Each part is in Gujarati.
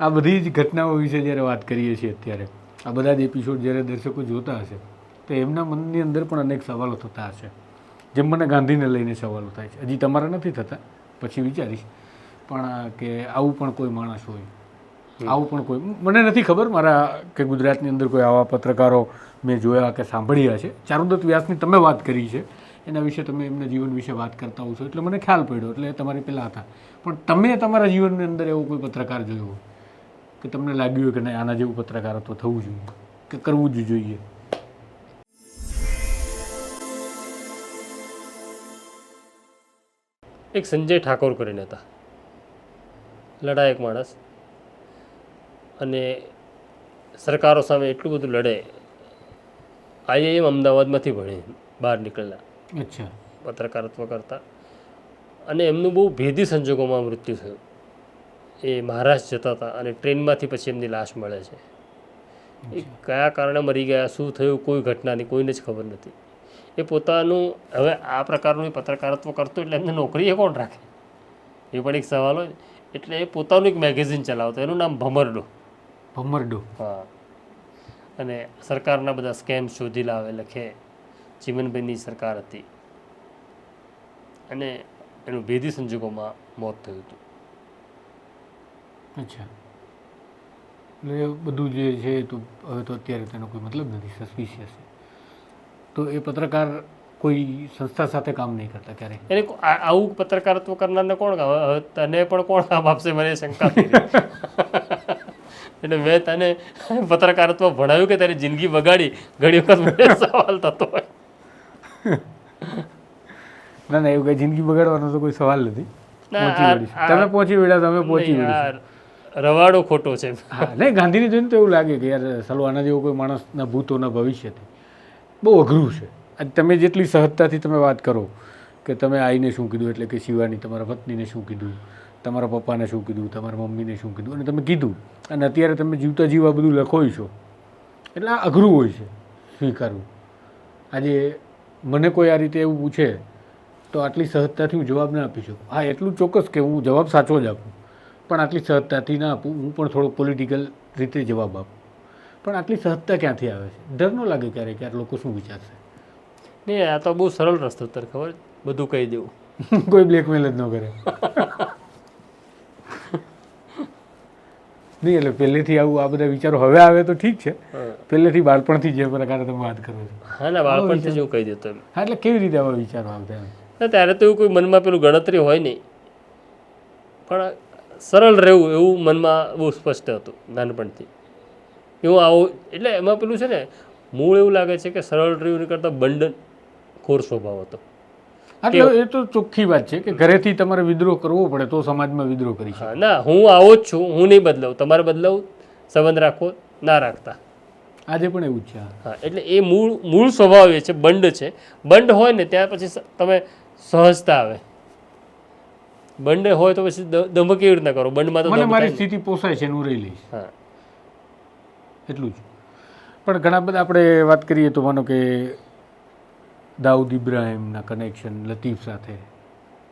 આ બધી જ ઘટનાઓ વિશે જ્યારે વાત કરીએ છીએ અત્યારે આ બધા જ એપિસોડ જ્યારે દર્શકો જોતા હશે તો એમના મનની અંદર પણ અનેક સવાલો થતા હશે. જેમ મને ગાંધીને લઈને સવાલો થાય છે. હજી તમારા નથી થતા પછી વિચારીશ. પણ કે આવું પણ કોઈ માણસ હોય આવું પણ કોઈ મને નથી ખબર મારા કે ગુજરાતની અંદર કોઈ આવા પત્રકારો મેં જોયા કે સાંભળ્યા છે. ચારુદત્ત વ્યાસની તમે વાત કરી છે. એના વિશે તમે એમના જીવન વિશે વાત કરતા હોવ છો. એટલે મને ખ્યાલ પડ્યો એટલે તમારી પહેલાં હતા. પણ તમે તમારા જીવનની અંદર એવો કોઈ પત્રકાર જોયો હોય? કે તમને લાગ્યું કે નહીં આના જેવું પત્રકારત્વ થવું જોઈએ કે કરવું જ જોઈએ. એક સંજય ઠાકોર કરીને હતા. લડાયક માણસ. અને સરકારો સામે એટલું બધું લડે આઈઆઈએમ અમદાવાદમાંથી ભણી બહાર નીકળેલા અચ્છા. પત્રકારત્વ કરતા. અને એમનું બહુ ભેદી સંજોગોમાં મૃત્યુ થયું. એ મહારાષ્ટ્ર જતા હતા અને ટ્રેનમાંથી પછી એમની લાશ મળે છે. એ કયા કારણે મરી ગયા શું થયું કોઈ ઘટનાની કોઈને જ ખબર નથી. એ પોતાનું હવે આ પ્રકારનું પત્રકારત્વ કરતો એટલે એમને નોકરી એ કોણ રાખે? એ પણ એક સવાલ હોય. એટલે એ પોતાનું એક મેગેઝિન ચલાવતો એનું નામ ભમરડો. ભમરડો. હા. અને સરકારના બધા સ્કેમ શોધી લાવે લખે ચીમનભાઈની સરકાર હતી. અને એનું ભેદી સંજોગોમાં મોત થયું હતું. અચ્છા. એટલે બધું જે છે તો હવે તો અત્યારે તેનો કોઈ મતલબ નથી સસ્પિશિયસ છે. તો એ પત્રકાર કોઈ સંસ્થા સાથે કામ નહીં કરતા ક્યારે એટલે આવું પત્રકારત્વ કરનારને કોણ તને પણ કોણ કામ આપશે મને શંકા એટલે મેં તને પત્રકારત્વ ભણાવ્યું કે તારી જિંદગી બગાડી ઘણી વખત મને સવાલ થતો હોય. ના ના એવું કઈ જિંદગી બગાડવાનો તો કોઈ સવાલ નથી. તમે પહોંચી વળ્યા તમે પહોંચી આ રવાડો ખોટો છે. હા, નહીં, ગાંધીને જોઈને તો એવું લાગે કે યાર સલો આના જેવો કોઈ માણસના ભૂતોના ભવિષ્યથી બહુ અઘરું છે. આજે તમે જેટલી સહજતાથી તમે વાત કરો કે તમે આઈને શું કીધું, એટલે કે શિવાની તમારા પત્નીને શું કીધું, તમારા પપ્પાને શું કીધું, તમારા મમ્મીને શું કીધું, અને તમે કીધું. અને અત્યારે તમે જીવતા જીવા બધું લખો છો. એટલે આ અઘરું હોય છે સ્વીકારવું. આજે મને કોઈ આ રીતે એવું પૂછે તો આટલી સહજતાથી હું જવાબ ના આપી શકું. હા, એટલું ચોક્કસ કે હું જવાબ સાચો જ આપું. પણ આટલી સહજતાથી ના આપું. હું પણ થોડો પોલિટિકલ રીતે જવાબ આપું. પણ આટલી સહજતા ક્યાંથી આવે છે? ડર ન લાગે ક્યારેક કે લોકો શું વિચારશે. નહીં આ તો બહુ સરળ રસ્તો તર ખબર? બધું કહી દેવું. કોઈ બ્લેકમેલ જ ન કરે. નહીં એટલે પહેલેથી આવું આ બધા વિચારો હવે આવે તો ઠીક છે. પહેલેથી બાળપણથી જે પ્રકારે તમે વાત કરો છો. હા ના બાળપણથી જ હું કહી દેતો હા એટલે કેવી રીતે આવા વિચારો આવતા ત્યારે તો એવું કોઈ મનમાં પેલું ગણતરી હોય નહીં. પણ સરળ રહેવું એવું મનમાં બહુ સ્પષ્ટ હતું નાનપણથી. એવું આવું એટલે એમાં પેલું છે ને મૂળ એવું લાગે છે કે સરળ રહેવું કરતાં બંડન ખોર સ્વભાવ હતો. એટલે એ તો ચોખ્ખી વાત છે કે ઘરેથી તમારે વિદ્રોહ કરવો પડે તો સમાજમાં વિદ્રોહ કરી હા ના હું આવો જ છું હું નહીં બદલાવું. તમારે બદલાવું સંબંધ રાખવો ના રાખતા. આજે પણ એવું છે હા. હા એટલે એ મૂળ મૂળ સ્વભાવ એ છે બંડ છે. બંડ હોય ને ત્યાર પછી તમે સહજતા આવે. બંડ હોય તો પછી દંભ કેવી રીતના કરો? બંડમાં તો મને મારી સ્થિતિ પોસાય છે હું રહી લઈશ. હા. એટલું જ. પણ ઘણા બધા આપણે વાત કરીએ તો માનો કે દાઉદ ઇબ્રાહિમના કનેક્શન લતીફ સાથે.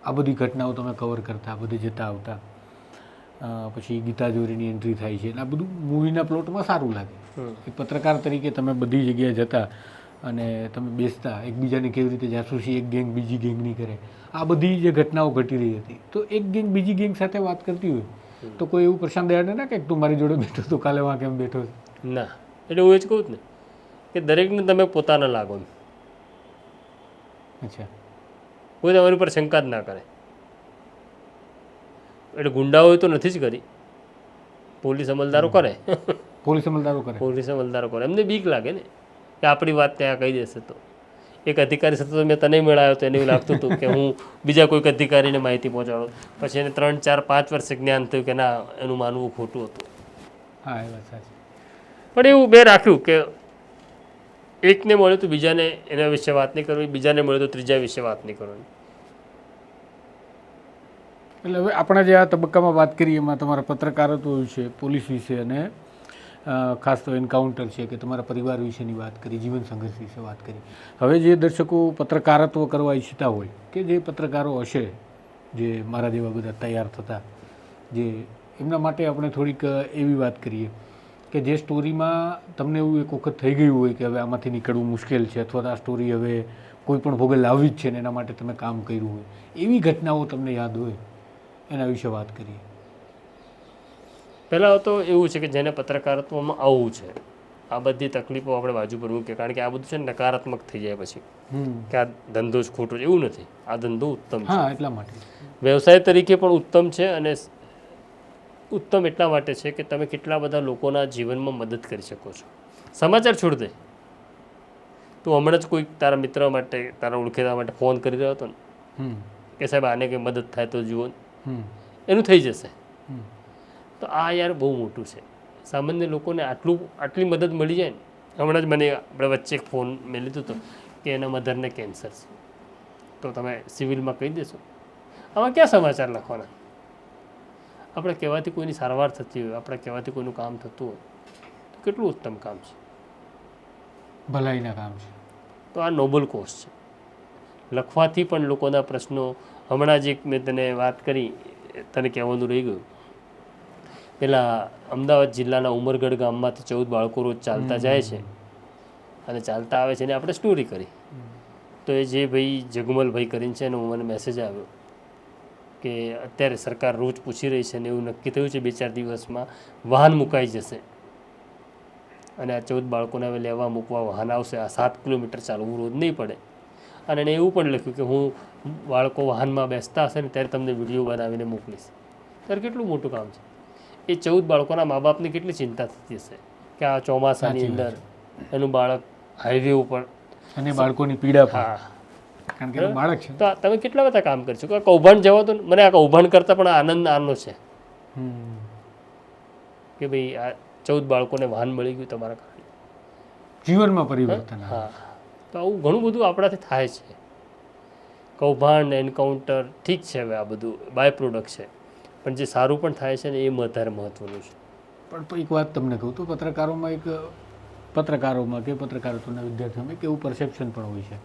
આ બધી ઘટનાઓ તમે કવર કરતા બધે જતા આવતા. પછી ગીતાજોરીની એન્ટ્રી થાય છે. આ બધું મૂવીના પ્લોટમાં સારું લાગે. એક પત્રકાર તરીકે તમે બધી જગ્યાએ જતા અને તમે બેસતા એકબીજાની કેવી રીતે જાસૂસી એક ગેંગ બીજી ગેંગની કરે. આ બધી જે ઘટનાઓ ઘટી રહી હતી. તો એક ગેંગ બીજી ગેંગ સાથે વાત કરતી હોય તો કોઈ એવું પ્રશાંત દયાળને ના કે તું મારી જોડે બેઠો તો કાલે વાં કેમ બેઠો ના. એટલે હું એ જ કહું જ ને કે દરેકને તમે પોતાના લાગો અચ્છા. કોઈ તમારી ઉપર શંકા જ ના કરે. એટલે ગુંડાઓએ તો નથી જ કરી. પોલીસ અમલદારો કરે. પોલીસ અમલદારો કરે. પોલીસ અમલદારો કરે. એમને બીક લાગે ને. કે આપણી વાત ત્યાં કહી દેશે તો. એક અધિકારી સાથે તો મેં તને મેળાયો તો એને એવું લાગતું હતું કે હું બીજા કોઈક અધિકારીને માહિતી પહોંચાડું. પછી એને ત્રણ ચાર પાંચ વર્ષે જ્ઞાન થયું કે ના એનું માનવું ખોટું હતું. હા એ વાત સાચી. પણ એવું મેં રાખ્યું કે એકને મળ્યું તો બીજાને એના વિશે વાત નહીં કરવી બીજાને મળ્યું તો ત્રીજા વિશે વાત નહીં કરવાની. એટલે હવે આપણે જે આ તબક્કામાં વાત કરીએ એમાં તમારા પત્રકારત્વ વિશે પોલીસ વિશે અને ખાસ તો એન્કાઉન્ટર છે કે તમારા પરિવાર વિશેની વાત કરી, જીવન સંઘર્ષ વિશે વાત કરી. હવે જે દર્શકો પત્રકારત્વ કરવા ઈચ્છતા હોય કે જે પત્રકારો હશે, જે મારા જેવા બધા તૈયાર થતા, જે એમના માટે આપણે થોડીક એવી વાત કરીએ કે જે સ્ટોરીમાં તમને એવું એક વખત થઈ ગયું હોય કે હવે આમાંથી નીકળવું મુશ્કેલ છે અથવા તો આ સ્ટોરી હવે કોઈ પણ ભોગે લાવવી જ છે ને એના માટે તમે કામ કર્યું હોય, એવી ઘટનાઓ તમને યાદ હોય, એના વિશે વાત કરીએ. પહેલાં તો એવું છે કે જેને પત્રકારત્વમાં આવવું છે આ બધી તકલીફો આપણે બાજુ પર મૂકીએ. કારણ કે આ બધું છે ને નકારાત્મક થઈ જાય પછી. કે આ ધંધો જ ખોટો એવું નથી. આ ધંધો ઉત્તમ છે. હા એટલા માટે. વ્યવસાય તરીકે પણ ઉત્તમ છે અને ઉત્તમ એટલા માટે છે કે તમે કેટલા બધા લોકોના જીવનમાં મદદ કરી શકો છો. સમાચાર છોડ દે. તું હમણાં જ કોઈ તારા મિત્ર માટે તારા ઓળખેતા માટે ફોન કરી રહ્યો હતો ને? કે સાહેબ આને કંઈ મદદ થાય તો જુઓ હમ. એનું થઈ જશે. તો આ યાર બહુ મોટું છે. સામાન્ય લોકોને આટલું આટલી મદદ મળી જાય ને હમણાં જ મને આપણે વચ્ચે એક ફોન મેં લીધો હતો કે એના મધરને કેન્સર છે. તો તમે સિવિલમાં કહી દેશો. આમાં ક્યાં સમાચાર લખવાના? આપણે કહેવાથી કોઈની સારવાર થતી હોય આપણે કહેવાથી કોઈનું કામ થતું હોય તો કેટલું ઉત્તમ કામ છે? ભલાઈના કામ છે. તો આ નોબલ કોર્સ છે. લખવાથી પણ લોકોના પ્રશ્નો હમણાં જ એક મેં તને વાત કરી તને કહેવાનું રહી ગયું પેલા અમદાવાદ જિલ્લાના ઉમરગઢ ગામમાંથી ચૌદ બાળકો રોજ ચાલતા જાય છે. અને ચાલતા આવે છે અને આપણે સ્ટોરી કરી. તો એ જે ભાઈ જગમલભાઈ કરીને છે એનો મને મેસેજ આવ્યો કે અત્યારે સરકાર રોજ પૂછી રહી છે ને એવું નક્કી થયું છે બે ચાર દિવસમાં વાહન મુકાઈ જશે. અને આ ચૌદ બાળકોને હવે લેવા મૂકવા વાહન આવશે. આ સાત કિલોમીટર ચાલવું રોજ નહીં પડે. અને એણે એવું પણ લખ્યું કે હું બાળકો વાહનમાં બેસતા હશે ને ત્યારે તમને વીડિયો બનાવીને મોકલીશ. ત્યારે કેટલું મોટું કામ છે. એ ચૌદ બાળકોના મા બાપની કેટલી ચિંતા થતી હશે? કે આ ચોમાસાની અંદર એનું બાળક હાઈવે ઉપર અને બાળકોની પીડા પણ. હા. કારણ કે બાળક છે. તો તમે કેટલા બધા કામ કરશો કે કૌભાંડ જવા તો મને આ કૌભાંડ કરતાં પણ આનંદ આનો છે. કે ભાઈ આ ચૌદ બાળકોને વાહન મળી ગયું તમારા કારણે. જીવનમાં પરિવર્તન. હા. તો આવું ઘણું બધું આપણાથી થાય છે. કૌભાંડ એન્કાઉન્ટર ઠીક છે હવે આ બધું. બાય પ્રોડક્ટ છે. પણ જે સારું પણ થાય છે ને એ વધારે મહત્વનું છે. પણ એક વાત તમને કહું તો પત્રકારોમાં એક, પત્રકારોમાં કે પત્રકારત્વના વિદ્યાર્થીઓમાં એક એવું પરસેપ્શન પણ હોય છે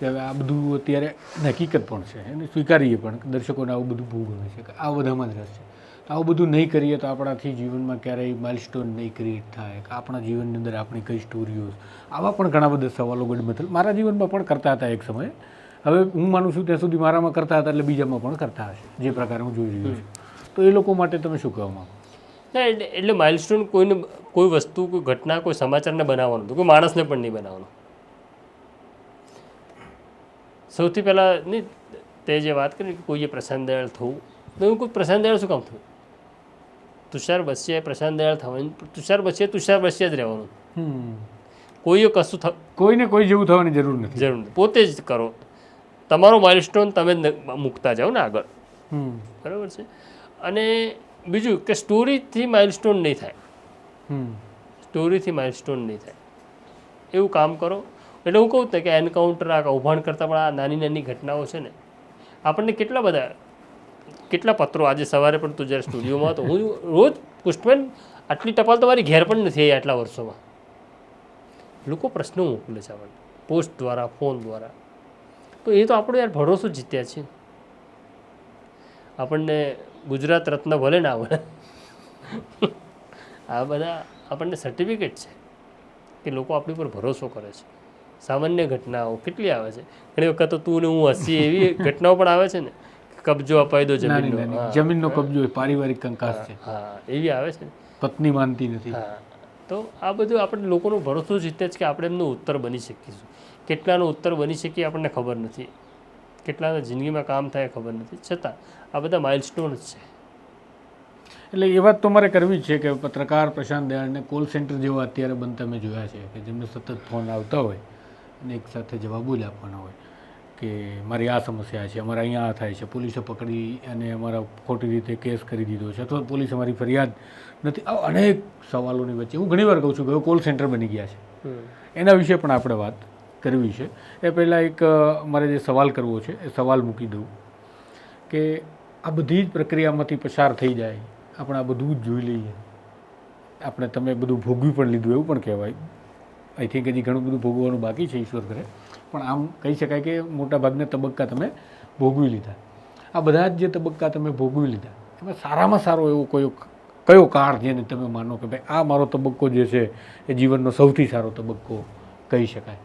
કે હવે આ બધું અત્યારે હકીકત પણ છે એને સ્વીકારીએ પણ દર્શકોને આવું બધું બહુ ગમે છે કે આ બધામાં જ રસ છે. તો આવું બધું નહીં કરીએ તો આપણાથી જીવનમાં ક્યારેય માઇલસ્ટોન નહીં ક્રિએટ થાય કે આપણા જીવનની અંદર આપણી કઈ સ્ટોરીઓ આવા પણ ઘણા બધા સવાલો ગઢમથલ મારા જીવનમાં પણ કરતા હતા એક સમયે. હવે હું માનું છું ત્યાં સુધી મારામાં કરતા હતા એટલે બીજામાં પણ કરતા હશે. જે પ્રકારે હું જોઈ રહ્યો છું. તો એ લોકો માટે તમે શું કહેવા માગો? એટલે માઇલસ્ટોન કોઈને કોઈ વસ્તુ કોઈ ઘટના કોઈ સમાચારને બનાવવાનું હતું કોઈ માણસને પણ નહીં બનાવવાનું. સૌથી પહેલાં નહીં તે જે વાત કરી કે કોઈએ પ્રશાંત દયાળ થવું તો એવું કોઈ પ્રશાંત દયાળ શું કામ થયું? તુષાર બસિયા પ્રશાંત દયાળ થવાનું તુષાર બસિયા તુષાર બસિયા જ રહેવાનું. કોઈએ કશું કોઈને કોઈ જેવું થવાની જરૂર નથી. જરૂર નથી. પોતે જ કરો. તમારો માઇલસ્ટોન તમે મૂકતા જાઓ ને આગળ. હમ. બરાબર છે? અને બીજું કે સ્ટોરીથી માઇલસ્ટોન નહીં થાય. હમ. સ્ટોરીથી માઇલસ્ટોન નહીં થાય. એવું કામ કરો. એટલે હું કહું ને કે એન્કાઉન્ટર આ કૌભાંડ કરતાં પણ આ નાની નાની ઘટનાઓ છે ને આપણને કેટલા બધા કેટલા પત્રો આજે સવારે પણ તું જ્યારે સ્ટુડિયોમાં હતો હું રોજ પોસ્ટમેન આટલી ટપાલ તમારી ઘેર પણ નથી આવી આટલા વર્ષોમાં. લોકો પ્રશ્નો મોકલે છે આપણને પોસ્ટ દ્વારા ફોન દ્વારા. તો એ તો આપણો યાર ભરોસો જીત્યા છે આપણને ગુજરાત રત્ન ભલે ના આવડે આ બધા આપણને સર્ટિફિકેટ છે કે લોકો આપણી પર ભરોસો કરે છે. સામાન્ય ઘટનાઓ કેટલી આવે છે? ઘણી વખત તો તું ને હું હસી એવી ઘટનાઓ પણ આવે છે ને? કબજો અપાઈ દો જમીનનો. જમીનનો કબજો એ પારિવારિક કંકાસ છે. હા એવી આવે છે પત્ની માનતી નથી. હા. તો આ બધું આપણે લોકોનો ભરોસો જીતે જ કે આપણે એમનો ઉત્તર બની શકીશું. કેટલાનો ઉત્તર બની શકીએ આપણને ખબર નથી. કેટલાના જિંદગીમાં કામ થાય ખબર નથી. છતાં આ બધા માઇલસ્ટોન જ છે. એટલે એ વાત તો મારે કરવી જ છે કે પત્રકાર પ્રશાંત દયાળને કોલ સેન્ટર જેવા અત્યારે બનતા તમે જોયા છે કે જેમને સતત ફોન આવતા હોય અને એક સાથે જવાબો જ આપવાના હોય કે મારી આ સમસ્યા છે અમારે અહીંયા આ થાય છે. પોલીસે પકડી અને અમારા ખોટી રીતે કેસ કરી દીધો છે અથવા પોલીસે અમારી ફરિયાદ નથી. આ અનેક સવાલોની વચ્ચે હું ઘણીવાર કહું છું કે કોલ સેન્ટર બની ગયા છે. એના વિશે પણ આપણે વાત કરવી છે. એ પહેલાં એક મારે જે સવાલ કરવો છે, એ સવાલ મૂકી દઉં કે આ બધી જ પ્રક્રિયામાંથી પસાર થઈ જાય, આપણે આ બધું જ જોઈ લઈએ. આપણે તમે બધું ભોગવી પણ લીધું એવું પણ કહેવાય. આઈ થિંક હજી ઘણું બધું ભોગવવાનું બાકી છે ઈશ્વર કરે પણ આમ કહી શકાય કે મોટાભાગના તબક્કા તમે ભોગવી લીધા. આ બધા જ જે તબક્કા તમે ભોગવી લીધા, એમાં સારામાં સારો એવો કયો કયો કાળ જેને તમે માનો કે ભાઈ આ મારો તબક્કો જે છે, એ જીવનનો સૌથી સારો તબક્કો કહી શકાય.